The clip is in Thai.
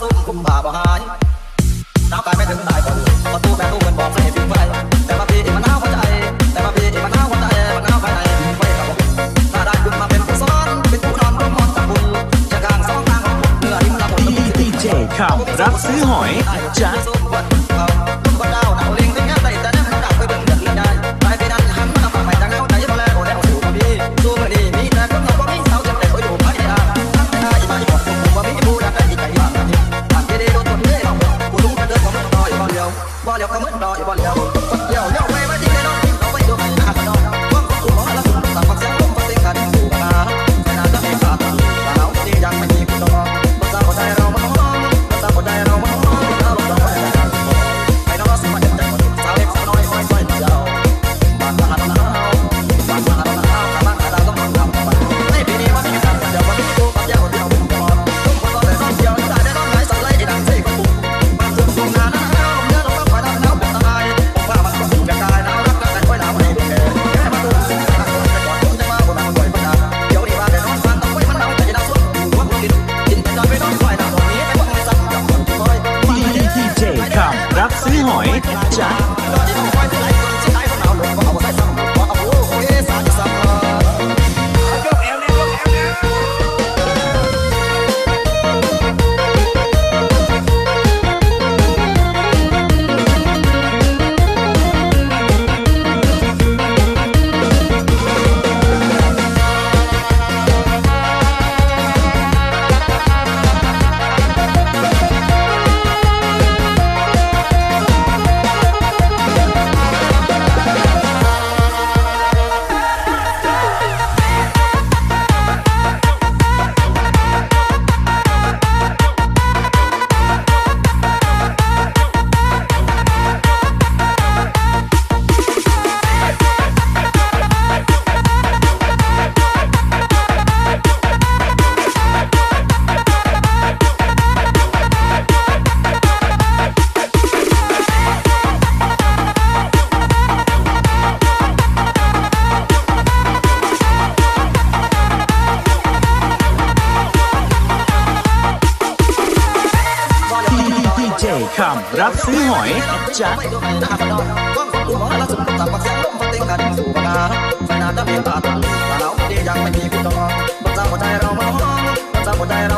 ซุ้มคุ้มบ่าบ่หายน้าวกายไม่ถึงตายคนประตูแม่ตู้เงินบอกให้วิ่งไปแต่มาพี่มันหนาวหัวใจ แต่มาพี่มันหนาวหัวใจมันหนาวภายในไปกับผถ้าได้ขึ้นมาเป็นผู้สอนเป็นผู้นอนเป็นอนกับคุณจะกลางสองทางของคุเหนือที่มันละหมดดีดีเจคำรับซื้อหอยจา บ่เลี้ยวเก็มึดดอยบ่เลี้ยวคนเดียวเลี้ยวไปว่า hỏi trái คำรับซื้อหอยจากนตาเราไม่ได้ยากไม่มีคุณต่อจ้าหัวใจเรามาห้องบัจ้าหัวใจเรา